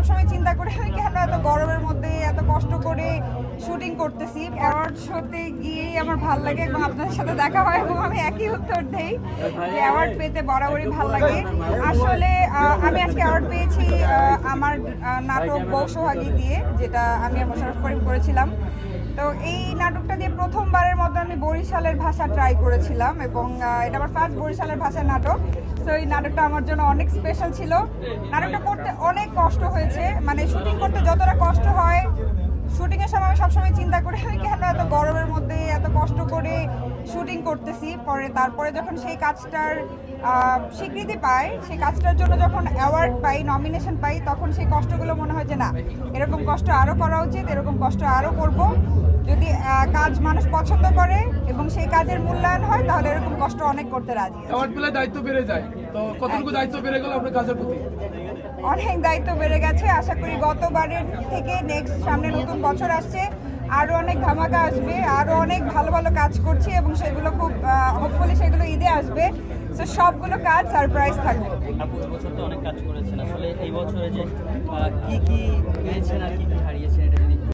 সবসময় চিন্তা করে কেন এত গরমের মধ্যে এত কষ্ট করে শুটিং করতেছি? অ্যাওয়ার্ড শোতে গিয়েই আমার ভালো লাগে এবং আপনাদের সাথে দেখা হয় এবং আমি একই উত্তর দেই যে অ্যাওয়ার্ড পেতে বরাবরই ভালো লাগে। আসলে আমি আজকে অ্যাওয়ার্ড পেয়েছি আমার নাটক বৌসোহাগী দিয়ে, যেটা আমি মোশারফ করিম করেছিলাম। তো এই নাটকটা দিয়ে প্রথমবারের মতো আমি বরিশালের ভাষা ট্রাই করেছিলাম এবং এটা আমার ফার্স্ট বরিশালের ভাষার নাটক। তো এই নাটকটা আমার জন্য অনেক স্পেশাল ছিল। নাটকটা করতে অনেক কষ্ট হয়েছে। মানে শুটিং করতে যতটা কষ্ট হয় শুটিং এর সময় আমি সবসময় চিন্তা করি, আমি কেন এত গরমের মধ্যে এত কষ্ট করে শুটিং করতেছি পরে তারপরে যখন সেই কাজটার স্বীকৃতি পাই সেই কাজটার জন্য যখন অ্যাওয়ার্ড পাই নমিনেশন পাই তখন সেই কষ্টগুলো মনে হয় যে না এরকম কষ্ট আরও করা উচিত এরকম কষ্ট আরও করব। যদি কাজ মানুষ পছন্দ করে এবং সেই কাজের মূল্যায়ন হয় তাহলে এরকম কষ্ট অনেক করতে রাজি দায়িত্ব বেড়ে যায়। তো কতটুকু দায়িত্ব বেড়ে গেল আপনার কাজের প্রতি? অনেক দায়িত্ব বেড়ে গেছে। আশা করি গতবারের থেকে নেক্সট সামনে নতুন বছর আসছে। আরও অনেক ধামাকা আসবে আরও অনেক ভালো ভালো কাজ করছি এবং সেগুলো খুব হোপফুলি সেগুলো ঈদে আসবে। তো সবগুলো কাজ সারপ্রাইজ থাকবে। আপু বছর তো অনেক কাজ করেছেন। আসলে এই বছরে যে কি কি পেয়েছেন আর কি